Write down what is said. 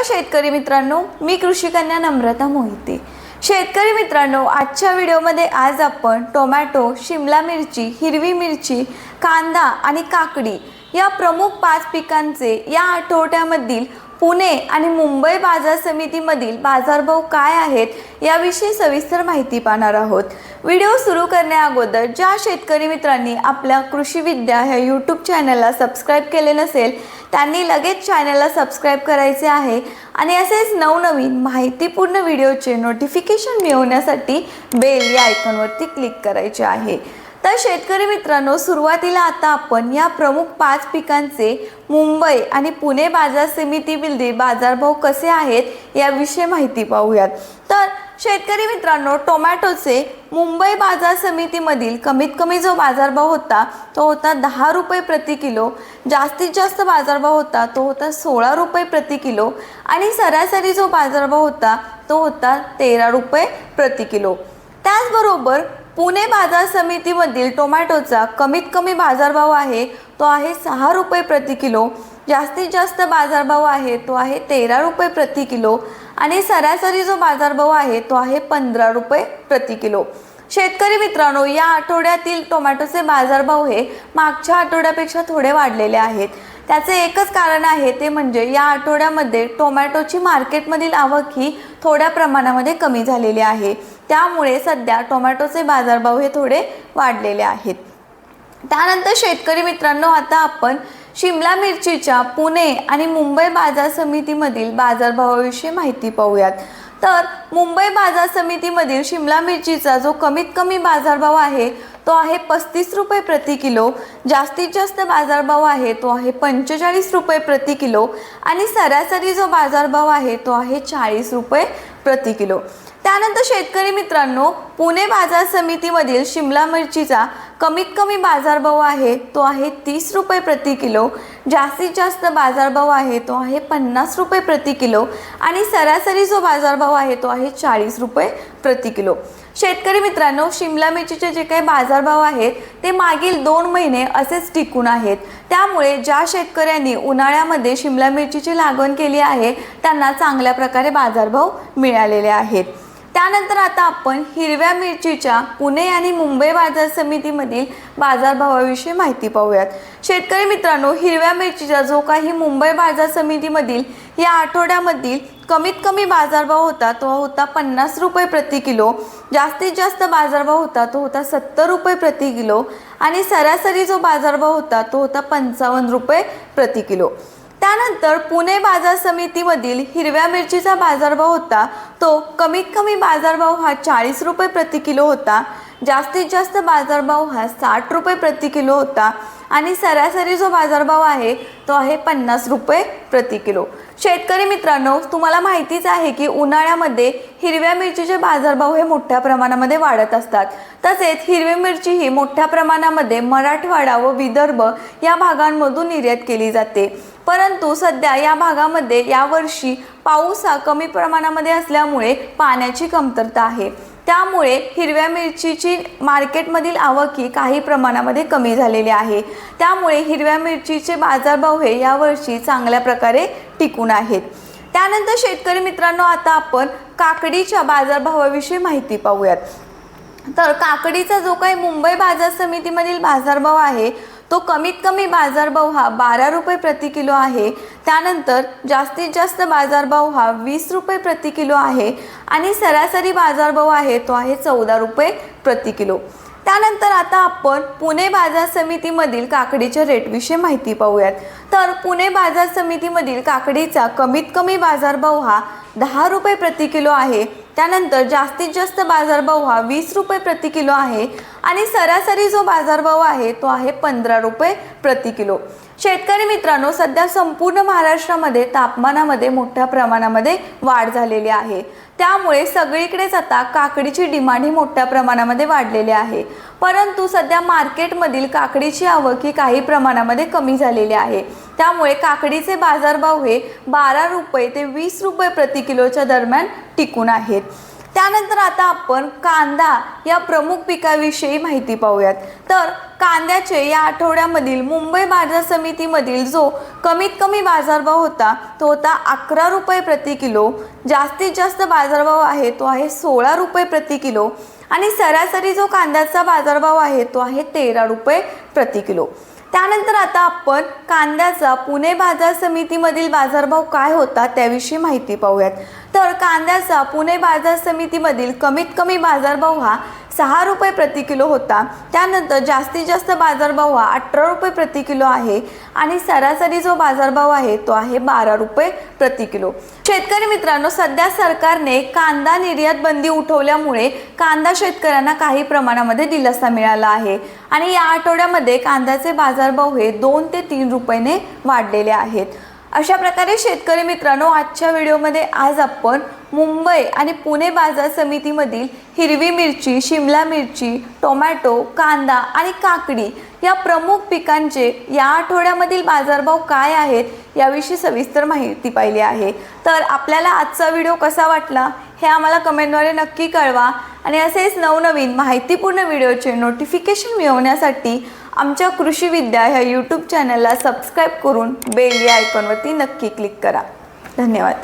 नमस्कार शेतकरी मित्रांनो मी कृषी कन्या नम्रता मोहिते. शेतकरी मित्रांनो आजच्या व्हिडिओमध्ये आज आपण टोमॅटो शिमला मिरची हिरवी मिरची कांदा आणि काकडी या प्रमुख पाच पिकांचे या आठवड्यामधील पुणे आणि मुंबई बाजार समितीमधील बाजारभाव काय आहेत याविषयी सविस्तर माहिती पाहणार आहोत. व्हिडिओ सुरू करण्याअगोदर ज्या शेतकरी मित्रांनी आपल्या कृषी विद्या ह्या यूट्यूब चॅनलला सबस्क्राईब केले नसेल त्यांनी लगेच चॅनलला सबस्क्राईब करायचे आहे आणि असेच नवनवीन माहितीपूर्ण व्हिडिओचे नोटिफिकेशन मिळवण्यासाठी बेल या आयकॉनवरती क्लिक करायचे आहे. तर शेतकरी मित्रांनो सुरुवातीला आता आपण या प्रमुख पाच पिकांचे मुंबई आणि पुणे बाजार समितीमधील बाजारभाव कसे आहेत याविषयी माहिती पाहूयात. तर शेतकरी मित्रांनो टोमॅटोचे मुंबई बाजार समितीमधील कमीत कमी जो बाजारभाव होता तो होता दहा रुपये प्रति किलो. जास्तीत जास्त बाजारभाव होता तो होता सोळा रुपये प्रति किलो. आणि सरासरी जो बाजारभाव होता तो होता तेरा रुपये प्रति किलो. त्याचबरोबर पुणे बाजार समितीमधील टोमॅटोचा कमीत कमी बाजारभाव आहे तो आहे सहा रुपये प्रति किलो. जास्तीत जास्त बाजारभाव आहे तो आहे तेरा रुपये प्रति किलो. आणि सरासरी जो बाजारभाव आहे तो आहे पंधरा रुपये प्रति किलो. शेतकरी मित्रांनो या आठवड्यातील टोमॅटोचे बाजारभाव हे मागच्या आठवड्यापेक्षा थोडे वाढलेले आहेत. त्याचे एकच कारण आहे ते म्हणजे या आठवड्यामध्ये टोमॅटोची मार्केटमधील आवक ही थोड्या प्रमाणामध्ये कमी झालेली आहे. त्यामुळे सध्या टोमॅटोचे बाजारभाव हे थोडे वाढलेले आहेत. त्यानंतर शेतकरी मित्रांनो आता आपण शिमला मिरचीच्या पुणे आणि मुंबई बाजार समितीमधील बाजारभावाविषयी माहिती पाहूयात. तर मुंबई बाजार समितीमधील शिमला मिरचीचा जो कमीत कमी बाजारभाव आहे तो आहे पस्तीस रुपये प्रति किलो. जास्तीत जास्त बाजारभाव आहे तो आहे पंचेचाळीस रुपये प्रति किलो. आणि सरासरी जो बाजारभाव आहे तो आहे चाळीस रुपये प्रति किलो. त्यानंतर शेतकरी मित्रांनो पुणे बाजार समितीमधील शिमला मिरचीचा कमीत कमी बाजारभाव आहे तो आहे तीस रुपये प्रति किलो. जास्तीत जास्त बाजारभाव आहे तो आहे पन्नास रुपये प्रति किलो. आणि सरासरी जो बाजारभाव आहे तो आहे चाळीस रुपये प्रति किलो. शेतकरी मित्रांनो शिमला मिरचीचे जे काही बाजारभाव आहेत ते मागील दोन महिने असेच टिकून आहेत. त्यामुळे ज्या शेतकऱ्यांनी उन्हाळ्यामध्ये शिमला मिरचीची लागवण केली आहे त्यांना चांगल्या प्रकारे बाजारभाव मिळालेले आहेत. त्यानंतर आता आपण हिरव्या मिरचीच्या पुणे आणि मुंबई बाजार समितीमधील बाजारभावाविषयी माहिती पाहूयात. शेतकरी मित्रांनो हिरव्या मिरचीचा जो काही मुंबई बाजार समितीमधील या आठवड्यामधील कमीत कमी बाजारभाव होता तो होता पन्नास रुपये प्रति किलो. जास्तीत जास्त बाजारभाव होता तो होता सत्तर रुपये प्रति किलो. आणि सरासरी जो बाजारभाव होता तो होता पंचावन्न रुपये प्रति किलो. त्यानंतर पुणे बाजार समितीमधील हिरव्या मिरचीचा बाजारभाव होता. तो कमीत कमी बाजारभाव हा चाळीस रुपये प्रति किलो होता. जास्तीत जास्त बाजारभाव हा साठ रुपये प्रति किलो होता. आणि सरासरी जो बाजारभाव आहे तो आहे पन्नास रुपये प्रति किलो. शेतकरी मित्रांनो तुम्हाला माहितीच आहे की उन्हाळ्यामध्ये हिरव्या मिरचीचे बाजारभाव हे मोठ्या प्रमाणामध्ये वाढत असतात. तसेच हिरवी मिरची ही मोठ्या प्रमाणामध्ये मराठवाडा व विदर्भ या भागांमधून निर्यात केली जाते. परंतु सध्या या भागामध्ये यावर्षी पाऊस हा कमी प्रमाणामध्ये असल्यामुळे पाण्याची कमतरता आहे. त्यामुळे हिरव्या मिरचीची मार्केटमधील आवक ही काही प्रमाणामध्ये कमी झालेली आहे. त्यामुळे हिरव्या मिरचीचे बाजारभाव हे यावर्षी चांगल्या प्रकारे टिकून आहेत. त्यानंतर शेतकरी मित्रांनो आता आपण काकडीच्या बाजारभावाविषयी माहिती पाहूयात. तर काकडीचा जो काही मुंबई बाजार समितीमधील बाजारभाव आहे तो कमीत कमी बाजारभाव हा बारा रुपये प्रति किलो आहे. त्यानंतर जास्तीत जास्त बाजारभाव हा वीस रुपये प्रति किलो आहे आणि सरासरी बाजारभाव आहे तो आहे चौदा रुपये प्रति किलो. त्यानंतर आता आपण पुणे बाजार समितीमधील काकडीच्या रेटविषयी माहिती पाहूयात. तर पुणे बाजार समितीमधील काकडीचा कमीत कमी बाजारभाव हा दहा रुपये प्रति किलो आहे. त्यानंतर जास्तीत जास्त बाजारभाव हा वीस रुपये प्रति किलो आहे आणि सरासरी जो बाजारभाव आहे तो आहे पंधरा रुपये प्रति किलो. शेतकरी मित्रांनो सध्या संपूर्ण महाराष्ट्रामध्ये तापमानामध्ये मोठ्या प्रमाणामध्ये वाढ झालेली आहे. त्यामुळे सगळीकडेच आता काकडीची डिमांड ही मोठ्या प्रमाणामध्ये वाढलेली आहे. परंतु सध्या मार्केटमधील काकडीची आवक ही काही प्रमाणामध्ये कमी झालेली आहे. त्यामुळे काकडीचे बाजारभाव हे बारा रुपये ते वीस रुपये प्रति किलोच्या दरम्यान टिकून आहेत. त्यानंतर आता आपण कांदा या प्रमुख पिकाविषयी माहिती पाहूयात. तर कांद्याचे या आठवड्यामधील मुंबई बाजार समितीमधील जो कमीत कमी बाजारभाव होता तो होता अकरा रुपये प्रति किलो. जास्तीत जास्त बाजारभाव आहे तो आहे सोळा रुपये प्रति किलो. आणि सरासरी जो कांद्याचा बाजारभाव आहे तो आहे तेरा रुपये प्रति किलो. त्यानंतर आता आपण कांद्याचा पुणे बाजार समितीमधील बाजारभाव काय होता त्याविषयी माहिती पाहूयात. तर कांद्याचा पुणे बाजार समितीमधील कमीत कमी बाजारभाव हा सहा रुपये प्रति किलो होता. त्यानंतर जास्तीत जास्त बाजारभाव हा अठरा रुपये प्रति किलो आहे आणि सरासरी जो बाजारभाव आहे तो आहे बारा रुपये प्रति किलो. शेतकरी मित्रांनो सध्या सरकारने कांदा निर्यात बंदी उठवल्यामुळे कांदा शेतकऱ्यांना काही प्रमाणामध्ये दिलासा मिळाला आहे आणि या आठवड्यामध्ये कांद्याचे बाजारभाव हे दोन ते तीन रुपयाने वाढलेले आहेत. अशा प्रकारे शेतकरी मित्रांनो आजच्या व्हिडिओमध्ये आज आपण मुंबई आणि पुणे बाजार समितीमधील हिरवी मिरची शिमला मिरची टोमॅटो कांदा आणि काकडी या प्रमुख पिकांचे या आठवड्यामधील बाजारभाव काय आहेत याविषयी सविस्तर माहिती पाहिली आहे. तर आपल्याला आजचा व्हिडिओ कसा वाटला हे आम्हाला कमेंटद्वारे नक्की कळवा आणि असेच नवनवीन माहितीपूर्ण व्हिडिओचे नोटिफिकेशन मिळवण्यासाठी आमच्या कृषी विद्या ह्या यूट्यूब चॅनलला सबस्क्राईब करून बेल या आयकॉनवरती नक्की क्लिक करा. धन्यवाद.